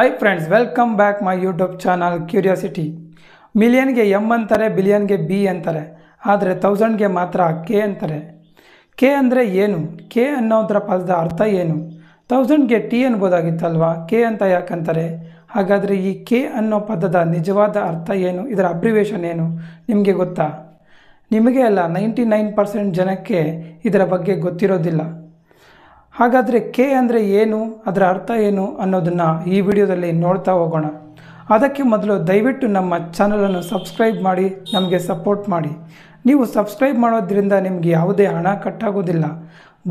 Hi friends welcome back my YouTube channel curiosity ಮಿಲಿಯನ್ಗೆ M ಅಂತಾರೆ ಬಿಲಿಯನ್ಗೆ B ಅಂತಾರೆ. ಆದರೆ ಥೌಸಂಡ್ಗೆ ಮಾತ್ರ ಕೆ ಅಂತಾರೆ. ಕೆ ಅಂದರೆ ಏನು? ಕೆ ಅನ್ನೋದರ ಪದದ ಅರ್ಥ ಏನು? ಥೌಸಂಡ್ಗೆ ಟಿ ಅನ್ಬೋದಾಗಿತ್ತಲ್ವಾ? ಕೆ ಅಂತ ಯಾಕಂತಾರೆ? ಹಾಗಾದರೆ ಈ ಕೆ ಅನ್ನೋ ಪದದ ನಿಜವಾದ ಅರ್ಥ ಏನು? ಇದರ ಅಬ್ರಿವೇಷನ್ ಏನು? ನಿಮಗೆ ಗೊತ್ತಾ? ನಿಮಗೆ ಅಲ್ಲ ನೈಂಟಿ ನೈನ್ ಪರ್ಸೆಂಟ್ ಜನಕ್ಕೆ ಇದರ ಬಗ್ಗೆ ಗೊತ್ತಿರೋದಿಲ್ಲ. ಹಾಗಾದರೆ ಕೆ ಅಂದರೆ ಏನು? ಅದರ ಅರ್ಥ ಏನು ಅನ್ನೋದನ್ನು ಈ ವಿಡಿಯೋದಲ್ಲಿ ನೋಡ್ತಾ ಹೋಗೋಣ. ಅದಕ್ಕೆ ಮೊದಲು ದಯವಿಟ್ಟು ನಮ್ಮ ಚಾನಲನ್ನು ಸಬ್ಸ್ಕ್ರೈಬ್ ಮಾಡಿ, ನಮಗೆ ಸಪೋರ್ಟ್ ಮಾಡಿ. ನೀವು ಸಬ್ಸ್ಕ್ರೈಬ್ ಮಾಡೋದ್ರಿಂದ ನಿಮಗೆ ಯಾವುದೇ ಹಣ ಕಟ್ಟಾಗೋದಿಲ್ಲ.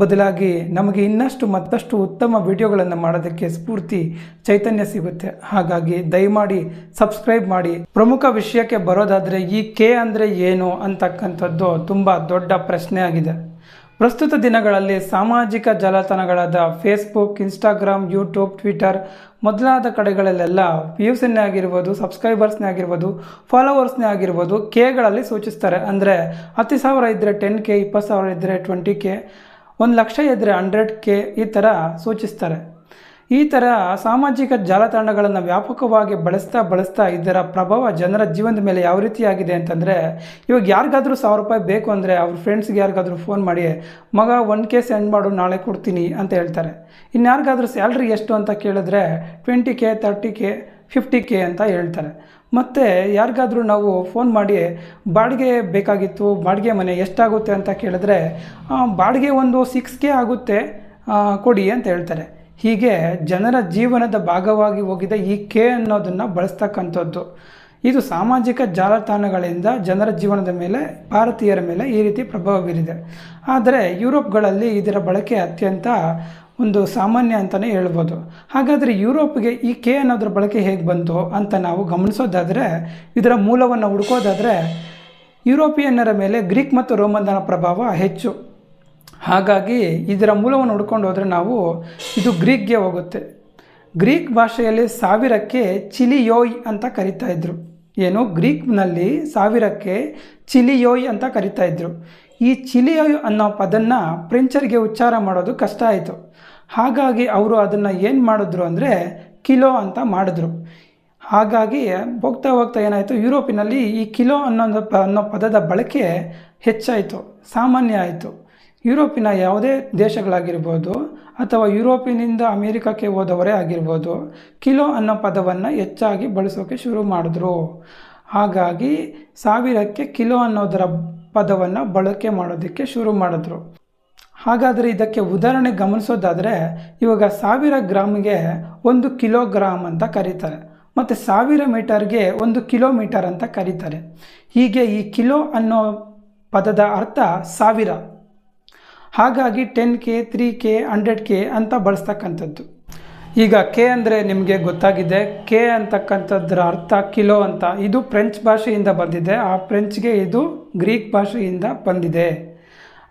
ಬದಲಾಗಿ ನಮಗೆ ಇನ್ನಷ್ಟು ಮತ್ತಷ್ಟು ಉತ್ತಮ ವಿಡಿಯೋಗಳನ್ನು ಮಾಡೋದಕ್ಕೆ ಸ್ಫೂರ್ತಿ, ಚೈತನ್ಯ ಸಿಗುತ್ತೆ. ಹಾಗಾಗಿ ದಯಮಾಡಿ ಸಬ್ಸ್ಕ್ರೈಬ್ ಮಾಡಿ. ಪ್ರಮುಖ ವಿಷಯಕ್ಕೆ ಬರೋದಾದರೆ ಈ ಕೆ ಅಂದರೆ ಏನು ಅಂತಕ್ಕಂಥದ್ದು ತುಂಬ ದೊಡ್ಡ ಪ್ರಶ್ನೆ ಆಗಿದೆ ಪ್ರಸ್ತುತ ದಿನಗಳಲ್ಲಿ ಸಾಮಾಜಿಕ ಜಾಲತಾಣಗಳಾದ ಫೇಸ್ಬುಕ್ ಇನ್ಸ್ಟಾಗ್ರಾಮ್ ಯೂಟ್ಯೂಬ್ ಟ್ವಿಟರ್ ಮೊದಲಾದ ಕಡೆಗಳಲ್ಲೆಲ್ಲ ವ್ಯೂಸನ್ನೇ ಆಗಿರ್ಬೋದು ಸಬ್ಸ್ಕ್ರೈಬರ್ಸ್ನೇ ಆಗಿರ್ಬೋದು ಫಾಲೋವರ್ಸ್ನೇ ಆಗಿರ್ಬೋದು ಕೆಗಳಲ್ಲಿ ಸೂಚಿಸ್ತಾರೆ. ಅಂದರೆ ಹತ್ತು ಸಾವಿರ ಇದ್ದರೆ ಟೆನ್ ಕೆ ಇಪ್ಪತ್ತು ಸಾವಿರ ಇದ್ದರೆ ಟ್ವೆಂಟಿ ಕೆ ಒಂದು ಲಕ್ಷ ಇದ್ದರೆ ಹಂಡ್ರೆಡ್ ಕೆ ಈ ಥರ ಸೂಚಿಸ್ತಾರೆ. ಈ ಥರ ಸಾಮಾಜಿಕ ಜಾಲತಾಣಗಳನ್ನು ವ್ಯಾಪಕವಾಗಿ ಬಳಸ್ತಾ ಬಳಸ್ತಾ ಇದರ ಪ್ರಭಾವ ಜನರ ಜೀವನದ ಮೇಲೆ ಯಾವ ರೀತಿಯಾಗಿದೆ ಅಂತಂದರೆ, ಇವಾಗ ಯಾರಿಗಾದರೂ ಸಾವಿರ ರೂಪಾಯಿ ಬೇಕು ಅಂದರೆ ಅವ್ರ ಫ್ರೆಂಡ್ಸ್ಗೆ ಯಾರಿಗಾದರೂ ಫೋನ್ ಮಾಡಿ, ಮಗ ಒನ್ ಕೆ ಸೆಂಡ್ ಮಾಡು, ನಾಳೆ ಕೊಡ್ತೀನಿ ಅಂತ ಹೇಳ್ತಾರೆ. ಇನ್ಯಾರಿಗಾದ್ರೂ ಸ್ಯಾಲ್ರಿ ಎಷ್ಟು ಅಂತ ಕೇಳಿದ್ರೆ twenty K thirty K fifty K ಅಂತ ಹೇಳ್ತಾರೆ. ಮತ್ತು ಯಾರಿಗಾದರೂ ನಾವು ಫೋನ್ ಮಾಡಿ, ಬಾಡಿಗೆ ಬೇಕಾಗಿತ್ತು, ಬಾಡಿಗೆ ಮನೆ ಎಷ್ಟಾಗುತ್ತೆ ಅಂತ ಕೇಳಿದ್ರೆ ಬಾಡಿಗೆ ಒಂದು ಸಿಕ್ಸ್ ಕೆ ಆಗುತ್ತೆ ಕೊಡಿ ಅಂತ ಹೇಳ್ತಾರೆ. ಹೀಗೆ ಜನರ ಜೀವನದ ಭಾಗವಾಗಿ ಹೋಗಿದೆ ಈ ಕೆ ಅನ್ನೋದನ್ನು ಬಳಸ್ತಕ್ಕಂಥದ್ದು. ಇದು ಸಾಮಾಜಿಕ ಜಾಲತಾಣಗಳಿಂದ ಜನರ ಜೀವನದ ಮೇಲೆ, ಭಾರತೀಯರ ಮೇಲೆ ಈ ರೀತಿ ಪ್ರಭಾವ ಬೀರಿದೆ. ಆದರೆ ಯುರೋಪ್ಗಳಲ್ಲಿ ಇದರ ಬಳಕೆ ಅತ್ಯಂತ ಒಂದು ಸಾಮಾನ್ಯ ಅಂತಲೇ ಹೇಳ್ಬೋದು. ಹಾಗಾದರೆ ಯುರೋಪ್ಗೆ ಈ ಕೆ ಅನ್ನೋದ್ರ ಬಳಕೆ ಹೇಗೆ ಬಂತು ಅಂತ ನಾವು ಗಮನಿಸೋದಾದರೆ, ಇದರ ಮೂಲವನ್ನು ಹುಡುಕೋದಾದರೆ, ಯುರೋಪಿಯನ್ನರ ಮೇಲೆ ಗ್ರೀಕ್ ಮತ್ತು ರೋಮನ್ನರ ಪ್ರಭಾವ ಹೆಚ್ಚು. ಹಾಗಾಗಿ ಇದರ ಮೂಲವನ್ನು ಹುಡ್ಕೊಂಡು ಹೋದರೆ ನಾವು ಇದು ಗ್ರೀಕ್ಗೆ ಹೋಗುತ್ತೆ. ಗ್ರೀಕ್ ಭಾಷೆಯಲ್ಲಿ ಸಾವಿರಕ್ಕೆ ಚಿಲಿಯೋಯ್ ಅಂತ ಕರಿತಾ ಇದ್ರು. ಏನು? ಗ್ರೀಕ್ನಲ್ಲಿ ಸಾವಿರಕ್ಕೆ ಚಿಲಿಯೋಯ್ ಅಂತ ಕರಿತಾ ಇದ್ರು. ಈ ಚಿಲಿಯೋಯ್ ಅನ್ನೋ ಪದನ್ನು ಫ್ರೆಂಚರಿಗೆ ಉಚ್ಚಾರ ಮಾಡೋದು ಕಷ್ಟ ಆಯಿತು. ಹಾಗಾಗಿ ಅವರು ಅದನ್ನು ಏನು ಮಾಡಿದ್ರು ಅಂದರೆ ಕಿಲೋ ಅಂತ ಮಾಡಿದ್ರು. ಹಾಗಾಗಿ ಹೋಗ್ತಾ ಹೋಗ್ತಾ ಏನಾಯಿತು? ಯುರೋಪಿನಲ್ಲಿ ಈ ಕಿಲೋ ಅನ್ನೋ ಅನ್ನೋ ಪದದ ಬಳಕೆ ಹೆಚ್ಚಾಯಿತು, ಸಾಮಾನ್ಯ ಆಯಿತು. ಯುರೋಪಿನ ಯಾವುದೇ ದೇಶಗಳಾಗಿರ್ಬೋದು ಅಥವಾ ಯುರೋಪಿನಿಂದ ಅಮೇರಿಕಕ್ಕೆ ಹೋದವರೇ ಆಗಿರ್ಬೋದು, ಕಿಲೋ ಅನ್ನೋ ಪದವನ್ನು ಹೆಚ್ಚಾಗಿ ಬಳಸೋಕೆ ಶುರು ಮಾಡಿದ್ರು. ಹಾಗಾಗಿ ಸಾವಿರಕ್ಕೆ ಕಿಲೋ ಅನ್ನೋದರ ಪದವನ್ನು ಬಳಕೆ ಮಾಡೋದಕ್ಕೆ ಶುರು ಮಾಡಿದ್ರು. ಹಾಗಾದರೆ ಇದಕ್ಕೆ ಉದಾಹರಣೆ ಗಮನಿಸೋದಾದರೆ, ಇವಾಗ ಸಾವಿರ ಗ್ರಾಮ್ಗೆ ಒಂದು ಕಿಲೋಗ್ರಾಮ್ ಅಂತ ಕರೀತಾರೆ. ಮತ್ತು ಸಾವಿರ ಮೀಟರ್ಗೆ ಒಂದು ಕಿಲೋಮೀಟರ್ ಅಂತ ಕರೀತಾರೆ. ಹೀಗೆ ಈ ಕಿಲೋ ಅನ್ನೋ ಪದದ ಅರ್ಥ ಸಾವಿರ. ಹಾಗಾಗಿ ten K three K hundred K ಅಂತ ಬಳಸ್ತಕ್ಕಂಥದ್ದು. ಈಗ ಕೆ ಅಂದರೆ ನಿಮಗೆ ಗೊತ್ತಾಗಿದೆ. ಕೆ ಅಂತಕ್ಕಂಥದ್ರ ಅರ್ಥ ಕಿಲೋ ಅಂತ ಇದು ಫ್ರೆಂಚ್ ಭಾಷೆಯಿಂದ ಬಂದಿದೆ. ಆ ಫ್ರೆಂಚ್ಗೆ ಇದು ಗ್ರೀಕ್ ಭಾಷೆಯಿಂದ ಬಂದಿದೆ.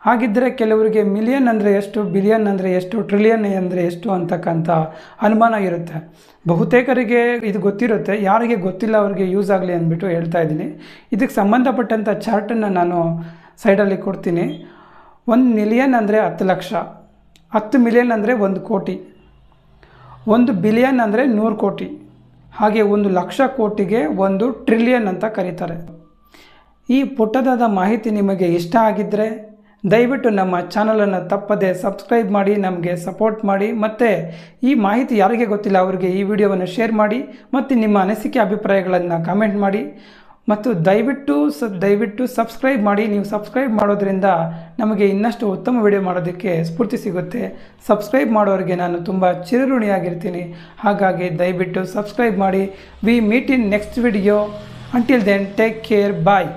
ಹಾಗಿದ್ದರೆ ಕೆಲವರಿಗೆ ಮಿಲಿಯನ್ ಅಂದರೆ ಎಷ್ಟು ಬಿಲಿಯನ್ ಅಂದರೆ ಎಷ್ಟು ಟ್ರಿಲಿಯನ್ ಅಂದರೆ ಎಷ್ಟು ಅಂತಕ್ಕಂಥ ಅನುಮಾನ ಇರುತ್ತೆ. ಬಹುತೇಕರಿಗೆ ಇದು ಗೊತ್ತಿರುತ್ತೆ. ಯಾರಿಗೆ ಗೊತ್ತಿಲ್ಲ ಅವರಿಗೆ ಯೂಸ್ ಆಗಲಿ ಅಂದ್ಬಿಟ್ಟು ಹೇಳ್ತಾ ಇದ್ದೀನಿ. ಇದಕ್ಕೆ ಸಂಬಂಧಪಟ್ಟಂಥ ಚಾರ್ಟನ್ನು ನಾನು ಸೈಡಲ್ಲಿ ಕೊಡ್ತೀನಿ. ಒಂದು ಮಿಲಿಯನ್ ಅಂದರೆ ಹತ್ತು ಲಕ್ಷ, ಹತ್ತು ಮಿಲಿಯನ್ ಅಂದರೆ ಒಂದು ಕೋಟಿ, ಒಂದು ಬಿಲಿಯನ್ ಅಂದರೆ ನೂರು ಕೋಟಿ, ಹಾಗೆ ಒಂದು ಲಕ್ಷ ಕೋಟಿಗೆ ಒಂದು ಟ್ರಿಲಿಯನ್ ಅಂತ ಕರೀತಾರೆ. ಈ ಪುಟ್ಟದಾದ ಮಾಹಿತಿ ನಿಮಗೆ ಇಷ್ಟ ಆಗಿದ್ದರೆ ದಯವಿಟ್ಟು ನಮ್ಮ ಚಾನಲನ್ನು ತಪ್ಪದೆ ಸಬ್ಸ್ಕ್ರೈಬ್ ಮಾಡಿ, ನಮಗೆ ಸಪೋರ್ಟ್ ಮಾಡಿ, ಮತ್ತು ಈ ಮಾಹಿತಿ ಯಾರಿಗೆ ಗೊತ್ತಿಲ್ಲ ಅವರಿಗೆ ಈ ವಿಡಿಯೋವನ್ನು ಶೇರ್ ಮಾಡಿ, ಮತ್ತು ನಿಮ್ಮ ಅನಿಸಿಕೆ ಅಭಿಪ್ರಾಯಗಳನ್ನು ಕಮೆಂಟ್ ಮಾಡಿ. ಮತ್ತು ದಯವಿಟ್ಟು ಸ ದಯವಿಟ್ಟು ಸಬ್ಸ್ಕ್ರೈಬ್ ಮಾಡಿ. ನೀವು ಸಬ್ಸ್ಕ್ರೈಬ್ ಮಾಡೋದ್ರಿಂದ ನಮಗೆ ಇನ್ನಷ್ಟು ಉತ್ತಮ ವಿಡಿಯೋ ಮಾಡೋದಕ್ಕೆ ಸ್ಫೂರ್ತಿ ಸಿಗುತ್ತೆ. ಸಬ್ಸ್ಕ್ರೈಬ್ ಮಾಡೋರಿಗೆ ನಾನು ತುಂಬ ಚಿರಋಣಿಯಾಗಿರ್ತೀನಿ. ಹಾಗಾಗಿ ದಯವಿಟ್ಟು ಸಬ್ಸ್ಕ್ರೈಬ್ ಮಾಡಿ. We meet in next video until then take care bye